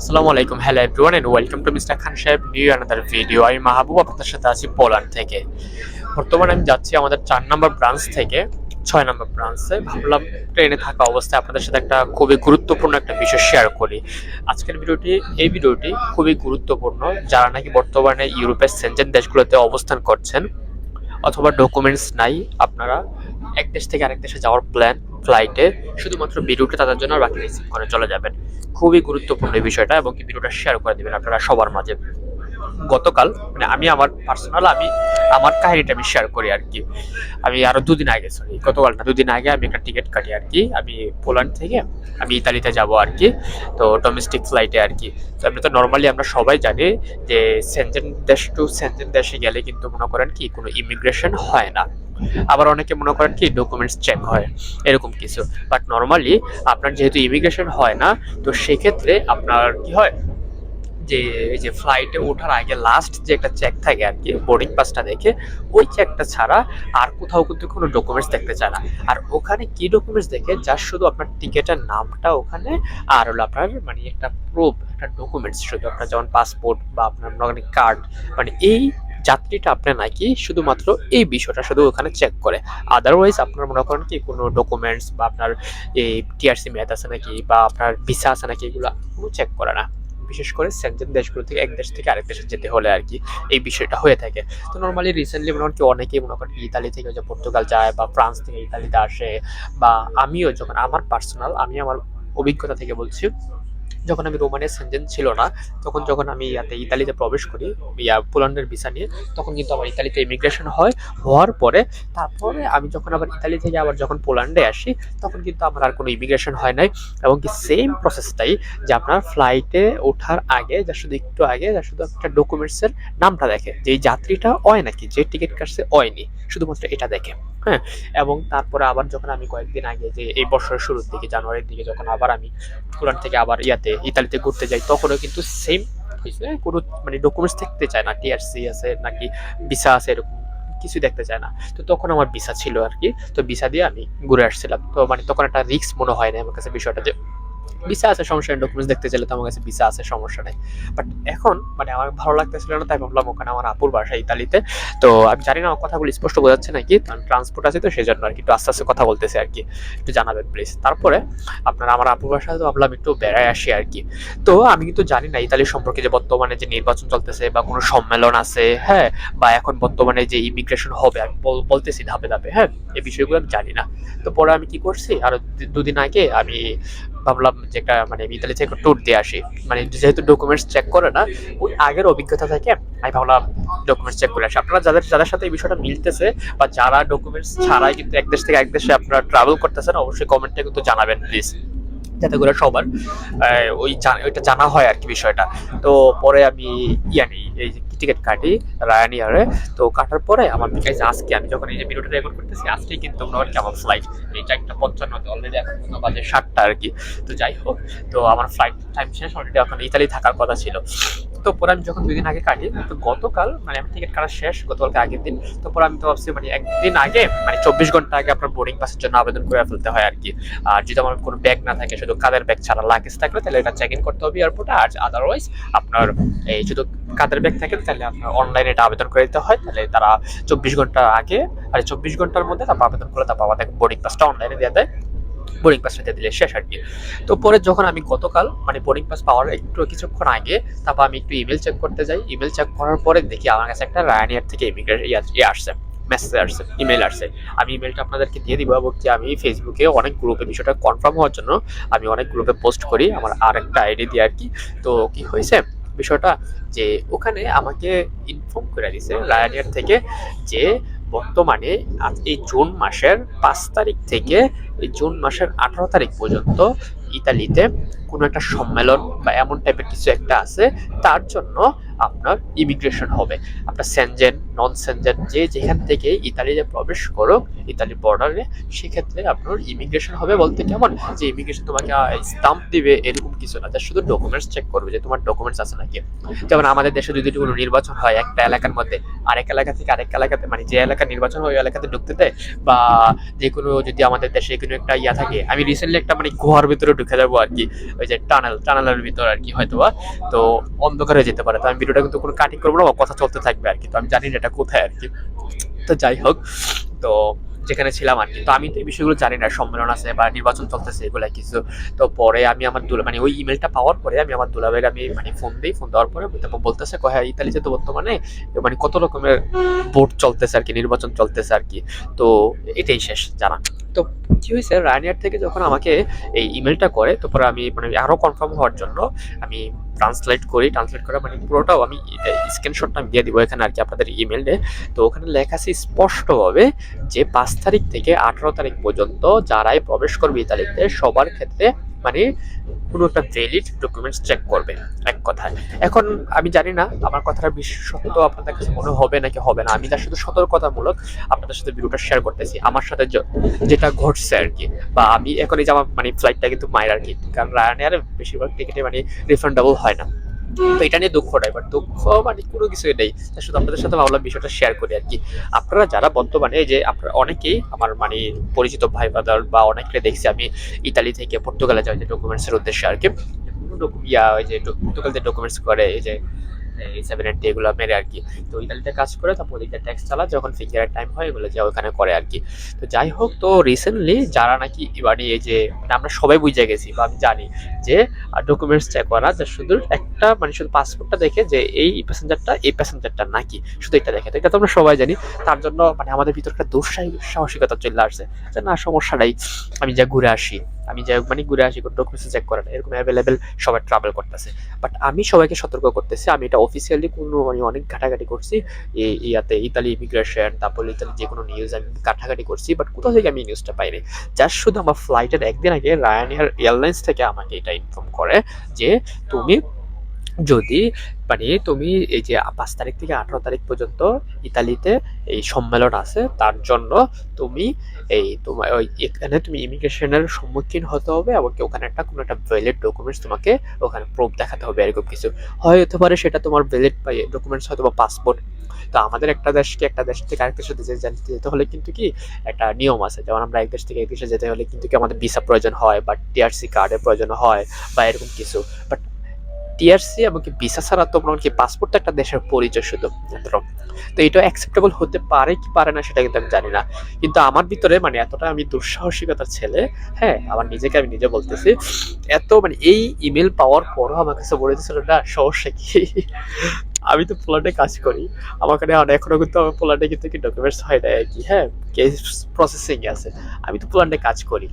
আসসালামু আলাইকুম, hello everyone and welcome to mister Khan সাহেব নিউ অ্যানাদার ভিডিও আমি মাহবুব আপনাদের সাথে আছি পোল্যান্ড থেকে। বর্তমানে আমি যাচ্ছি আমাদের চার নম্বর ব্রাঞ্চ থেকে, ছয় নম্বর ব্রাঞ্চে ভাবলাম ট্রেনে থাকা অবস্থায় আপনাদের সাথে একটা খুবই গুরুত্বপূর্ণ একটা বিষয় শেয়ার করি। আজকের ভিডিওটি, এই ভিডিওটি খুবই গুরুত্বপূর্ণ। যারা নাকি বর্তমানে ইউরোপের সেনজেন দেশগুলোতে অবস্থান করছেন, অথবা ডকুমেন্টস নাই, আপনারা এক দেশ থেকে আরেক দেশে যাওয়ার প্ল্যান ফ্লাইটে শুধুমাত্র ভিডিওটা তাদের জন্য বাকি রিসিভ করে চলে যাবেন। খুবই গুরুত্বপূর্ণ এই বিষয়টা এবং ভিডিওটা শেয়ার করে দিবেন আপনারা সবার মাঝে। গতকাল মানে আমি আমার পার্সোনাল আমি আমার কাহিনিটা আমি শেয়ার করি আর কি। আমি আরও দুদিন আগে সরি গতকাল না, দুদিন আগে আমি একটা টিকিট কাটি আর কি। আমি পোল্যান্ড থেকে, আমি ইতালিতে যাব আর কি, তো ডোমেস্টিক ফ্লাইটে আর কি। তো আপনি তো নর্মালি আমরা সবাই জানি যে সেনজেন দেশ টু সেনজেন দেশে গেলে কিন্তু মনে করেন কি কোনো ইমিগ্রেশন হয় না। আবার অনেকে মনে করেন কি ডকুমেন্টস চেক হয়, এরকম কিছু। বাট নর্মালি আপনার যেহেতু ইমিগ্রেশন হয় না, তো সেক্ষেত্রে আপনার কি হয়, যে এই যে ফ্লাইটে ওঠার আগে লাস্ট যে একটা চেক থাকে আর কি বোর্ডিং পাসটা দেখে, ওই চেকটা ছাড়া আর কোথাও কিন্তু কোনো ডকুমেন্টস দেখতে চায় না। আর ওখানে কি ডকুমেন্টস দেখে? যার শুধু আপনার টিকেটের নামটা ওখানে আর হলো আপনার মানে একটা প্রুফ একটা ডকুমেন্টস শুধু আপনার যেমন পাসপোর্ট বা আপনার মনে কার্ড মানে এই যাত্রীটা আপনার নাকি শুধুমাত্র এই বিষয়টা শুধু ওখানে চেক করে। আদারওয়াইজ আপনার মনে করেন কি কোনো ডকুমেন্টস বা আপনার এই টিআরসি ম্যাথ আছে নাকি বা আপনার ভিসা আছে নাকি এগুলো কোনো চেক করে না। বিশেষ করে সেন্ট্রাল দেশগুলো থেকে এক দেশ থেকে আরেক দেশে যেতে হলে আর কি এই বিষয়টা হয়ে থাকে। তো নর্মালি রিসেন্টলি মনে কি অনেকেই মনে করেন ইতালি থেকে যে পর্তুগাল যায় বা ফ্রান্স থেকে ইতালিতে আসে বা আমিও যখন আমার পার্সোনাল আমি আমার অভিজ্ঞতা থেকে বলছি যখন আমি রোমানের সেনজেন ছিল না, তখন যখন আমি ইয়াতে ইতালিতে প্রবেশ করি, ইয়া পোল্যান্ডের ভিসা নিয়ে, তখন কিন্তু আমার ইতালিতে ইমিগ্রেশন হয়, হওয়ার পরে, তারপরে আমি যখন আবার ইতালি থেকে আবার যখন পোল্যান্ডে আসি, তখন কিন্তু আমার আর কোনো ইমিগ্রেশন হয় নাই। এবং কি সেম প্রসেসটাই যে আপনার ফ্লাইটে ওঠার আগে, যা শুধু একটু আগে, যা শুধু একটা ডকুমেন্টসের নামটা দেখে, যে যাত্রীটা হয় নাকি, যে টিকিট কাটছে হয়নি শুধুমাত্র এটা দেখে। হ্যাঁ এবং তারপরে আবার যখন আমি কয়েকদিন আগে যে এই বছরের শুরুর দিকে, জানুয়ারির দিকে যখন আবার আমি কোরআন থেকে আবার ইয়াতে, ইতালিতে ঘুরতে যাই, তখনও কিন্তু সেম হয়েছে কোনো মানে ডকুমেন্টস দেখতে চায় না টিআরসি আছে নাকি ভিসা আছে এরকম কিছু দেখতে চায় না। তো তখন আমার ভিসা ছিল আর কি, তো ভিসা দিয়ে আমি ঘুরে আসছিলাম। তো মানে তখন একটা রিস্ক মনে হয় না আমার কাছে বিষয়টা যে ভিসা আছে, সমস্যা নেই ডকুমেন্টস দেখতে চাইলে তো আমার কাছে ভিসা আছে, সমস্যা নেই। বাট এখন মানে আমার ভালো লাগতেছিল না, তাই ভাবলাম ওখানে আমার আপুর বাসা, ইতালিতে। তো আমি জানি না কথাগুলো স্পষ্ট বোঝাচ্ছে নাকি, কারণ ট্রান্সপোর্ট আছে তো সেই জন্য আর কি একটু আস্তে আস্তে কথা বলতেছে আর কি। একটু জানাবেন প্লিজ তারপরে, আপনার আমার আপুর বাসা তো ভাবলাম একটু বেড়ায় আসি আর কি। তো আমি কিন্তু জানি না, ইতালি সম্পর্কে যে বর্তমানে যে নির্বাচন চলতেছে, বা কোনো সম্মেলন আছে হ্যাঁ বা এখন বর্তমানে যে ইমিগ্রেশন হবে, আমি বলতেছি ধাপে ধাপে হ্যাঁ এই বিষয়গুলো আমি জানি না। তো পরে আমি কি করছি, আর দুদিন আগে আমি ভাবলাম যে একটা মানে ইতালি থেকে ট্যুর দিয়ে আসি। মানে যেহেতু ডকুমেন্টস চেক করে না, ওই আগের অভিজ্ঞতা থেকে আমি ভাবলাম ডকুমেন্টস চেক করে আসি। আপনারা যাদের যাদের সাথে এই বিষয়টা মিলতেছে বা যারা ডকুমেন্টস ছাড়াই কিন্তু এক দেশ থেকে এক দেশে আপনারা ট্রাভেল করতেছেন, অবশ্যই কমেন্টে কিন্তু জানাবেন প্লিজ যাতে করে সবার ওই ওইটা জানা হয় আর কি বিষয়টা। তো পরে আমি ইয়া নেই এই টিকিট কাটি রায়ান ইয়ারে তো কাটার পরে আমার বিকাশ আজকে আমি যখন এই যে ভিডিওটা রেকর্ড করতেছি আজকে কিন্তু কি আমার ফ্লাইট এই চারটা পঞ্চান্নতে অলরেডি এখন বাজে সাতটা আর কি। তো যাই হোক, তো আমার ফ্লাইট টাইম শেষ অলরেডি এখন ইতালি থাকার কথা ছিল। তো পরে আমি যখন দুই দিন আগে কাটি তো গতকাল মানে আমি টিকিট কাটা শেষ, গতকালকে আগের দিন, তো পরে আমি তো ভাবছি মানে একদিন আগে মানে চব্বিশ ঘণ্টা আগে আপনার বোর্ডিং পাসের জন্য আবেদন করে ফেলতে হয় আর কি আর যদি আমার কোনো ব্যাগ না থাকে, শুধু কাদের ব্যাগ ছাড়া লাগেজ থাকলে, তাহলে এটা চেক ইন করতে হবে এয়ারপোর্টে আর আদারওয়াইজ আপনার এই শুধু কাদের ব্যাগ থাকে তাহলে আপনার অনলাইনে এটা আবেদন করে দিতে হয়। তাহলে তারা চব্বিশ ঘণ্টা আগে, আর চব্বিশ ঘণ্টার মধ্যে তারপর আবেদন করলে তারপর আমাদের বোর্ডিং পাসটা অনলাইনে দিয়ে দেয়। বোর্ডিং পাস দিয়ে দিলে শেষ আর কি তো পরে যখন আমি গতকাল মানে বোর্ডিং পাস পাওয়ার একটু কিছুক্ষণ আগে, তারপর আমি একটু ইমেল চেক করতে যাই। ইমেল চেক করার পরে দেখি আমার কাছে একটা রায়ানিয়ার থেকে ইমিগ্রেশন ইয়ে আসছে মেসেজ আসছে ইমেল আসছে। আমি ইমেলটা আপনাদেরকে দিয়ে দিব এবং আমি ফেসবুকে অনেক গ্রুপে বিষয়টা কনফার্ম হওয়ার জন্য আমি অনেক গ্রুপে পোস্ট করি, আমার আর একটা আইডি দিয়ে আর কি তো কি হয়েছে? বিষয়টা যে ওখানে আমাকে ইনফর্ম করে দিছে রায়ানিয়ার থেকে যে বর্তমানে এই জুন মাসের পাঁচ তারিখ থেকে এই জুন মাসের আঠারো তারিখ পর্যন্ত ইতালিতে কোনো একটা সম্মেলন বা এমন টাইপের কিছু একটা আছে। তার জন্য আপনার ইমিগ্রেশন হবে। আপনার সেনজেন ননসেন্সের যে যেখান থেকে ইতালিতে প্রবেশ করুক ইতালি বর্ডারে সেক্ষেত্রে আপনার ইমিগ্রেশন হবে বলতে কেমন? যে ইমিগ্রেশন তোমাকে স্টাম্প দিবে, এরকম কিছু না। যা শুধু ডকুমেন্টস চেক করবে যে তোমার ডকুমেন্টস আছে নাকি। যেমন আমাদের দেশে যদি কোনো নির্বাচন হয়, একটা এলাকার মধ্যে, আরেক এলাকা থেকে আরেক এলাকাতে মানে যে এলাকার নির্বাচন হয়, ওই এলাকাতে ঢুকতে দেয়। বা যে কোনো, যদি আমাদের দেশে কোনো একটা ইয়া থাকে, আমি রিসেন্টলি একটা মানে গুহার ভিতরে ঢুকে যাব আর কি। ওই যে টানেল টানেলের ভিতর আর কি হয়তো বা তো অন্ধকার যেতে পারে। তো আমি ভিডিওটা কিন্তু কোনো কাটিং করব না কথা চলতে থাকবে আর কি। তো আমি জানি না এটা কোথায় আর কি। তো যাই হোক, তো যেখানে ছিলাম আর কি। তো আমি তো এই বিষয়গুলো জানি না, সম্মেলন আছে বা নির্বাচন চলতেছে, এগুলা কিছু। তো পরে আমি আমার দুলা মানে ওই ইমেলটা পাওয়ার পরে আমি আমার দুলাভাইয়ের আমি মানে ফোন দিই ফোন দেওয়ার পরে তারপর বলতেছে, কয় হ্যাঁ ইতালিতে তো বর্তমানে মানে কত রকমের ভোট চলতেছে আর কি, নির্বাচন চলতেছে আর কি। তো এটাই শেষ জানা তো কি হয়েছে রানিয়ার থেকে যখন আমাকে এই ইমেলটা করে তারপরে আমি মানে আরও কনফার্ম হওয়ার জন্য আমি ট্রান্সলেট করি ট্রান্সলেট করে মানে পুরোটাও আমি স্ক্রিনশটটা আমি দিয়ে দিব এখানে আর কি আপনাদের ইমেলে তো ওখানে লেখা আছে স্পষ্টভাবে যে পাঁচ তারিখ থেকে আঠারো তারিখ পর্যন্ত যারাই প্রবেশ করবে ইতালিতে সবার ক্ষেত্রে মানে কোনো একটা ভ্যালিড ডকুমেন্টস চেক করবে, এক কথায়। এখন আমি জানি না আমার কথাটা বিশেষত আপনাদের কাছে মনে হবে নাকি হবে না। আমি তার শুধু সতর্কতামূলক আপনাদের সাথে ভিডিওটা শেয়ার করতেছি। আমার সাথে যেটা ঘটছে আর কি। বা আমি এখন এই যে আমার মানে ফ্লাইটটা কিন্তু মায়ের আর কি। কারণ রায়ানের বেশিরভাগ টিকিটে মানে রিফান্ডেবল হয়। না। তো এটা নিয়ে দুঃখ নাই বাট দুঃখ মানে কোনো কিছুই নেই। শুধু আপনাদের সাথে ভাবলাম বিষয়টা শেয়ার করি আর কি। আপনারা যারা বর্তমানে যে আপনারা অনেকেই আমার মানে পরিচিত ভাই বাদার বা অনেকে দেখছি, আমি ইতালি থেকে পর্তুগালে যাই যে ডকুমেন্টসের উদ্দেশ্যে আর কি ইয়া, ওই যে ডকুমেন্টস করে, এই যে এই সেভেন এইট এগুলো মেরে আর কি। তো ইতালিতে কাজ করে তারপর ওদিকটা ট্যাক্স চালা যখন ফিঙ্গারের টাইম হয়, এগুলো যা ওখানে করে আর কি। তো যাই হোক, তো রিসেন্টলি যারা নাকি মানে এই যে মানে আমরা সবাই বুঝে গেছি বা আমি জানি যে ডকুমেন্টস চেক করা যে শুধু একটা মানে শুধু পাসপোর্টটা দেখে যে এই প্যাসেঞ্জারটা এই প্যাসেঞ্জারটা নাকি? শুধু এটা দেখে। তো এটা তো আমরা সবাই জানি। তার জন্য মানে আমাদের ভিতর একটা দুঃসাহসিকতা চলে আসছে যে না সমস্যা নাই আমি যা ঘুরে আসি। আমি যাই মানে ঘুরে আসি ডকুমেন্টস চেক করে না এরকম অ্যাভেলেবেল সবাই ট্রাভেল করতেছে। বাট আমি সবাইকে সতর্ক করতেছি, আমি এটা অফিসিয়ালি কোনো আমি অনেক ঘাটাঘাটি করছি এই ইয়াতে ইতালি ইমিগ্রেশন তারপর ইতালি যে কোনো নিউজ আমি ঘাটাঘাটি করছি বাট কোথাও থেকে আমি নিউজটা পাইনি। জাস্ট শুধু আমার ফ্লাইটের একদিন আগে রায়ান এয়ারলাইন্স থেকে আমাকে এটা ইনফর্ম করে যে, তুমি যদি মানে তুমি এই যে পাঁচ তারিখ থেকে আঠারো তারিখ পর্যন্ত ইতালিতে এই সম্মেলন আছে, তার জন্য তুমি এই তোমার ওই এখানে তুমি ইমিগ্রেশনের সম্মুখীন হতে হবে এবং ওখানে একটা কোনো একটা ভ্যালিড ডকুমেন্টস তোমাকে ওখানে প্রুফ দেখাতে হবে, এরকম কিছু। হয় হতে পারে সেটা তোমার ভ্যালিড ডকুমেন্টস হয়তো বা পাসপোর্ট তো আমাদের একটা দেশকে একটা দেশ থেকে আরেক দেশে যেতে যেতে হলে কিন্তু কি একটা নিয়ম আছে। যেমন আমরা এক দেশ থেকে এক দেশে যেতে হলে কিন্তু কি আমাদের ভিসা প্রয়োজন হয় বা টিআরসি কার্ডের প্রয়োজন হয় বা এরকম কিছু। বাট টিআরসি এবং কি ভিসা ছাড়া তো কি পাসপোর্ট একটা দেশের পরিচয় শুধু, মাত্র। তো এটা অ্যাকসেপ্টেবল হতে পারে কি পারে না সেটা কিন্তু আমি জানি না। কিন্তু আমার ভিতরে মানে এতটা আমি দুঃসাহসিকতার ছেলে হ্যাঁ আমার নিজেকে আমি নিজে বলতেছি, এত মানে এই ইমেল পাওয়ার পরও আমার কাছে বলে দিয়েছিল না সমস্যা কি? আমি তো পোল্যান্ডে কাজ করি। আমার কাছে এখনও কিন্তু আমার পোল্যান্ডে কিন্তু কি ডকুমেন্টস হয় না আর কি হ্যাঁ কেস প্রসেসিং আছে। আমি তো পোল্যান্ডে কাজ করি।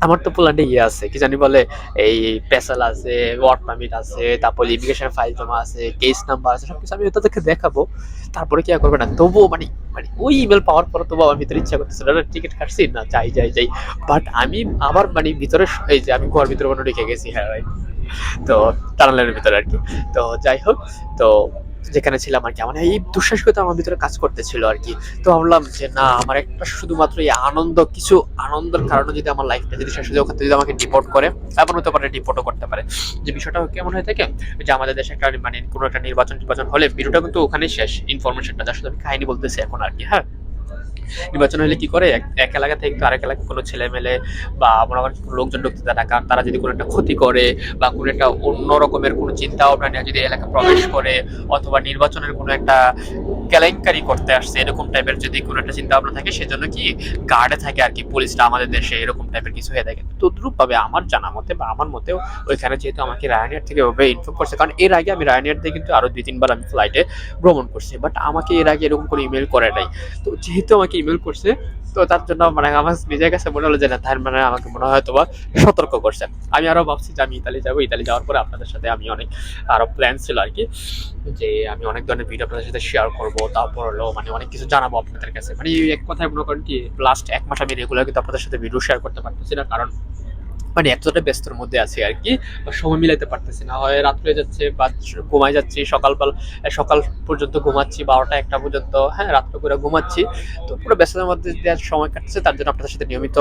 আমার তো পোল্যান্ডে ইয়ে আছে কি জানি বলে এই পেসাল আছে ওয়ার্ক পারমিট আছে তারপর ইমিগ্রেশন ফাইল জমা আছে কেস নাম্বার আছে সবকিছু আমি তাদেরকে দেখাবো তারপরে কি করবে না তবুও মানে মানে ওই ইমেল পাওয়ার পর তবু আমার ভিতরে ইচ্ছা করতেছিল না টিকিট কাটছি না যাই যাই যাই বাট আমি আমার মানে ভিতরে এই যে আমি ঘর ভিতরে কোনো রেখে গেছি হ্যাঁ? তো টানেলের ভিতরে আর কি তো যাই হোক তো যেখানে ছিলাম আর কি। মানে এই দুঃসাহসিকতা আমার ভিতরে কাজ করতেছিল আর কি। তো ভাবলাম যে, না, আমার একটা শুধুমাত্র এই আনন্দ, কিছু আনন্দের কারণে যদি আমার লাইফটা যদি শেষ হয়ে যদি আমাকে ডিপোর্ট করে, এমন হতে পারে ডিপোর্টও করতে পারে। যে বিষয়টা কেমন হয়ে থাকে যে আমাদের দেশে একটা মানে কোনো একটা নির্বাচন নির্বাচন হলে ভিডিওটা কিন্তু ওখানেই শেষ ইনফরমেশনটা যার সাথে আমি কাহিনী বলতেছি এখন আর কি হ্যাঁ? নির্বাচন হলে কি করে? এক- এলাকা থেকে আরেক এলাকা কোনো ছেলে মেলে বা মনে করেন লোকজন ঢুকতে দেয় না, কারণ তারা যদি কোনো একটা ক্ষতি করে বা কোনো একটা অন্য রকমের কোনো চিন্তা ভাবনা নিয়ে যদি এলাকা প্রবেশ করে অথবা নির্বাচনের কোনো একটা কেলেঙ্কারি করতে আসছে এরকম টাইপের যদি কোনো একটা চিন্তা ভাবনা থাকে, সেজন্য কি গার্ডে থাকে আর কি পুলিশটা আমাদের দেশে, এরকম টাইপের কিছু হয়ে থাকে। তদ্রুপ ভাবে আমার জানা মতে বা আমার মতেও ওইখানে যেহেতু আমাকে রায়নিয়ার থেকে ওভাবে ইনফর্ম করছে, কারণ এর আগে আমি রায়নিয়ার থেকে কিন্তু আরও দুই, তিনবার আমি ফ্লাইটে ভ্রমণ করছি বাট আমাকে এর আগে এরকম কোনো ইমেল করে নাই। তো যেহেতু আমাকে ইমেল করছে। তো তার জন্য মানে আমার নিজের কাছে মনে হলো যে না, তার মানে আমাকে মনে হয় তোমার সতর্ক করছে। আমি আরও ভাবছি যে আমি ইতালি যাব। ইতালি যাওয়ার পরে আপনাদের সাথে আমি অনেক আরও প্ল্যান ছিল আর কি, যে আমি অনেক ধরনের ভিডিও আপনাদের সাথে শেয়ার করব। তারপর হলো মানে অনেক কিছু জানাব আপনাদের কাছে। মানে এক কথায় মনে করেন কি লাস্ট এক মাস আমি রেগুলার কিন্তু আপনাদের সাথে ভিডিও শেয়ার করতে পারতেছি না। কারণ মানে এতটা ব্যস্তর মধ্যে আছি আর কি সময় মিলাইতে পারতেছি না। হয় রাত্রে যাচ্ছে বা ঘুমাই যাচ্ছি সকালবেলা সকাল পর্যন্ত ঘুমাচ্ছি, বারোটা একটা পর্যন্ত হ্যাঁ রাত্রে করে ঘুমাচ্ছি। তো পুরো ব্যস্ততার মধ্যে দেওয়ার সময় কাটছে তার জন্য আপনাদের সাথে নিয়মিত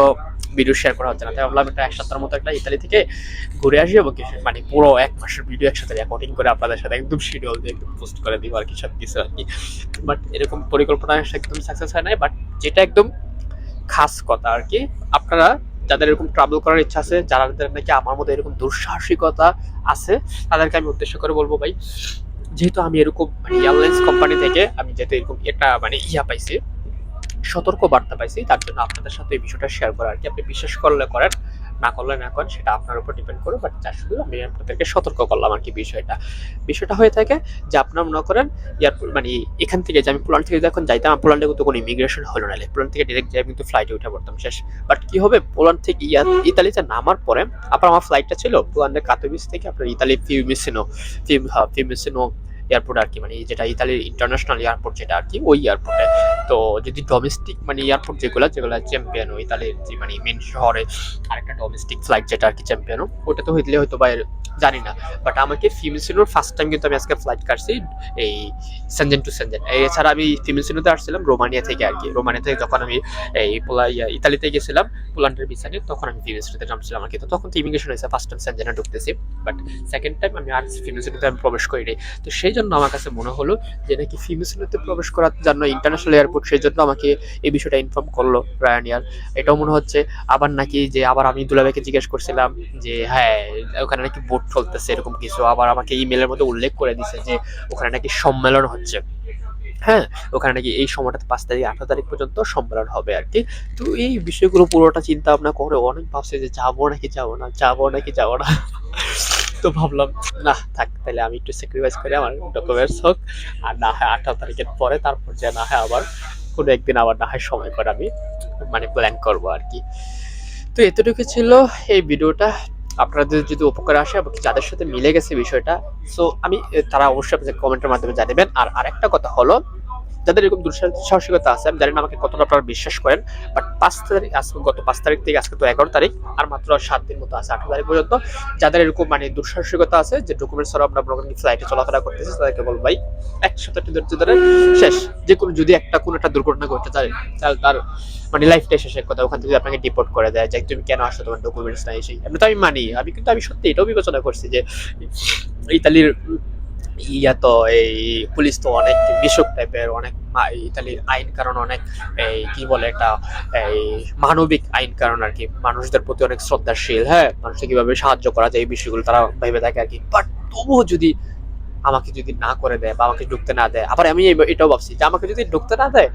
ভিডিও শেয়ার করা হচ্ছে না। তাই ভাবলাম একটা এক সপ্তাহের মতো একটা ইতালি থেকে ঘুরে আসি এবং মানে পুরো এক মাসের ভিডিও একসাথে রেকর্ডিং করে আপনাদের সাথে একদম শিডিউল দিয়ে একদম পোস্ট করে দিব আর কি সব কিছু আর কি। বাট এরকম পরিকল্পনা একদম সাকসেস হয় নাই বাট যেটা একদম খাস কথা আর কি, আপনারা যাদের এরকম ট্রাভেল করার ইচ্ছা আছে যারা নাকি আমার মধ্যে এরকম দুঃসাহসিকতা আছে, তাদেরকে আমি উদ্দেশ্য করে বলব ভাই, যেহেতু আমি এরকম এয়ারলাইন্স কোম্পানি থেকে আমি যেহেতু এরকম এটা মানে ইয়া পাইছি, সতর্ক বার্তা পাইছি, তার জন্য আপনাদের সাথে এই বিষয়টা শেয়ার করা আর কি। আপনি বিশ্বাস করলে করেন না করলে না করেন, সেটা আপনার উপর ডিপেন্ড করে বাট যা শুধু আমি আপনাদেরকে সতর্ক করলাম আর কি বিষয়টা। বিষয়টা হয়ে থাকে যে আপনার মনে করেন এয়ারপোর্ট মানে এখান থেকে যে আমি পোল্যান্ড থেকে যখন যাইতাম পোল্যান্ডে কিন্তু কোনো ইমিগ্রেশন হলো না পোল্যান্ড থেকে ডিরেক্ট যাই কিন্তু ফ্লাইটে উঠে পড়তাম, শেষ। বাট কি হবে পোল্যান্ড থেকে ইয়া ইতালিতে নামার পরে আপনার আমার ফ্লাইটটা ছিল পোল্যান্ডের কাতোবিস থেকে আপনার ইতালি, ফিউমিসিনো, ফিউ ফিউমিসিনো এয়ারপোর্ট আর কি মানে যেটা ইতালির ইন্টারন্যাশনাল এয়ারপোর্ট যেটা আর কি, ওই এয়ারপোর্টে তো যদি ডোমেস্টিক মানে এয়ারপোর্ট যেগুলো যেগুলো চ্যাম্পিয়ন ইতালির যে মানে মেন শহরে আরেকটা ডোমেস্টিক ফ্লাইট যেটা আর কি চ্যাম্পিয়ন ওটা তো হইলে হয়তো বা জানি না বাট আমাকে ফিমিসিনোর ফার্স্ট টাইম কিন্তু আমি আজকে ফ্লাইট কাটছি, এই সেনজেন টু সেনজেন এছাড়া আমি ফিমিসিনোতে আসছিলাম রোমানিয়া থেকে আর কি। রোমানিয়া থেকে যখন আমি এই পোলা ইতালিতে গেছিলাম পোল্যান্ডের বিচারে তখন আমি ফিমিসিনোতে নামছিলাম আর কি। তো তখন তো ইমিগ্রেশন হয়েছে ফার্স্ট টাইম সেনজেনে ঢুকতেছি। বাট সেকেন্ড টাইম আমি আর ফিমিসিনোতে আমি প্রবেশ করিনি। তো সেই জন্য আমার কাছে মনে হলো যে নাকি ফিমিসিনোতে প্রবেশ করার জন্য ইন্টারন্যাশনাল এয়ারপোর্ট সেই জন্য আমাকে এই বিষয়টা ইনফর্ম করল রায়ানিয়ার এটাও মনে হচ্ছে। আবার নাকি যে, আবার আমি দুলাভাইকে জিজ্ঞেস করছিলাম যে হ্যাঁ ওখানে নাকি বোট চলতেছে, এরকম কিছু। আবার আমাকে ইমেলের মধ্যে উল্লেখ করে দিছে যে, ওখানে নাকি সম্মেলন হচ্ছে। হ্যাঁ ওখানে নাকি এই সময়টাতে পাঁচ তারিখ, আঠারো তারিখ পর্যন্ত সম্মেলন হবে আর কি। তো এই বিষয়গুলো পুরোটা চিন্তা ভাবনা করে অনেক ভাবছে যে, যাব নাকি যাব না, যাব নাকি যাব না? তো ভাবলাম, না, থাক তাহলে আমি একটু স্যাক্রিফাইস করি আমার ডকুমেন্টস হোক। আর না হয় আঠারো তারিখের পরে তারপর যে না হয় আবার কোনো একদিন আবার না হয় সময় করে আমি মানে প্ল্যান করব আর কি। তো এতটুকু ছিল এই ভিডিওটা। আপনাদের যদি উপকার আসে এবং যাদের সাথে মিলে গেছে বিষয়টা সো আমি তারা অবশ্যই আপনাদের কমেন্টের মাধ্যমে জানাবেন। আর আরেকটা কথা হলো যাদের এরকম দুঃসাহসিকতা আছে, আমি জানি না আমাকে কতটা আপনারা বিশ্বাস করেন বাট পাঁচ তারিখ আজকে, গত পাঁচ তারিখ থেকে আজকে তো এগারো তারিখ, আর মাত্র সাত দিন মতো আছে, আঠারো তারিখ পর্যন্ত। যাদের এরকম মানে দুঃসাহসিকতা আছে, যে ডকুমেন্টস ছাড়া আমরা মনে ফ্লাইটে চলাফেরা করতেছি, তাদেরকে বলব ভাই এক সপ্তাহ ধৈর্য ধরে শেষ। যে কোনো যদি একটা কোনো একটা দুর্ঘটনা ঘটতে চায় তাহলে তার মানে লাইফটাই শেষের কথা, ওখান থেকে আপনাকে ডিপোর্ট করে দেয়, যে তুমি কেন আসো তোমার ডকুমেন্টস নাই সেই। এমনি তো আমি মানি, আমি কিন্তু আমি সত্যি এটাও বিবেচনা করছি যে ইতালির ইয়া তো এই পুলিশ তো অনেক বিষক টাইপের অনেক ইতালির আইন কারণ অনেক, এই কি বলে একটা এই মানবিক আইন কারণ আর কি। মানুষদের প্রতি অনেক শ্রদ্ধাশীল হ্যাঁ? মানুষকে কীভাবে সাহায্য করা যায় এই বিষয়গুলো তারা ভেবে থাকে আর কি। বাট তবুও যদি আমাকে যদি না করে দেয় বা আমাকে ঢুকতে না দেয়, আবার আমি এটাও ভাবছি যে আমাকে যদি ঢুকতে না দেয়,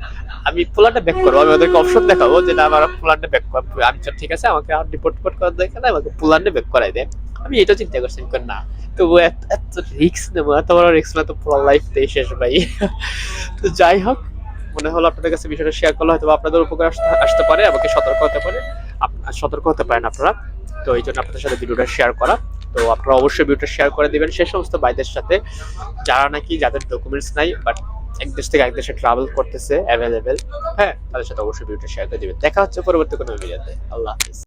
আমি পোলারটা ব্যাক করব। আমি ওদেরকে অপশন দেখাবো যেটা আমার পোলারটা ব্যাক করব আমি ঠিক আছে, আমাকে আর রিপোর্ট টিপোর্ট করার দরকার নাই, আমাকে পোলারটা ব্যাক করাই দেয় আমি এটা চিন্তা করছি, আমি না। তবু এত এত রিক্স নেব, এত বড় রিক্স না তো পুরো লাইফটাই শেষ ভাই। তো যাই হোক, মনে হলো আপনাদের কাছে বিষয়টা শেয়ার করলে হয়তো আপনাদের উপকার আসতে পারে, আমাকে সতর্ক হতে পারে। সতর্ক হতে পারেন আপনারা। তো এই জন্য আপনাদের সাথে ভিডিওটা শেয়ার করা। তো আপনারা অবশ্যই ভিডিওটা শেয়ার করে দেবেন। সে সমস্ত বাইদের সাথে, যারা নাকি যাদের ডকুমেন্টস নাই বাট এক দেশ থেকে এক দেশে ট্রাভেল করতেছে অ্যাভেলেবেল হ্যাঁ তাদের সাথে অবশ্যই ভিডিওটা শেয়ার করে দেবেন। দেখা হচ্ছে পরবর্তী কোনো ভিডিওতে আল্লাহ হাফিজ।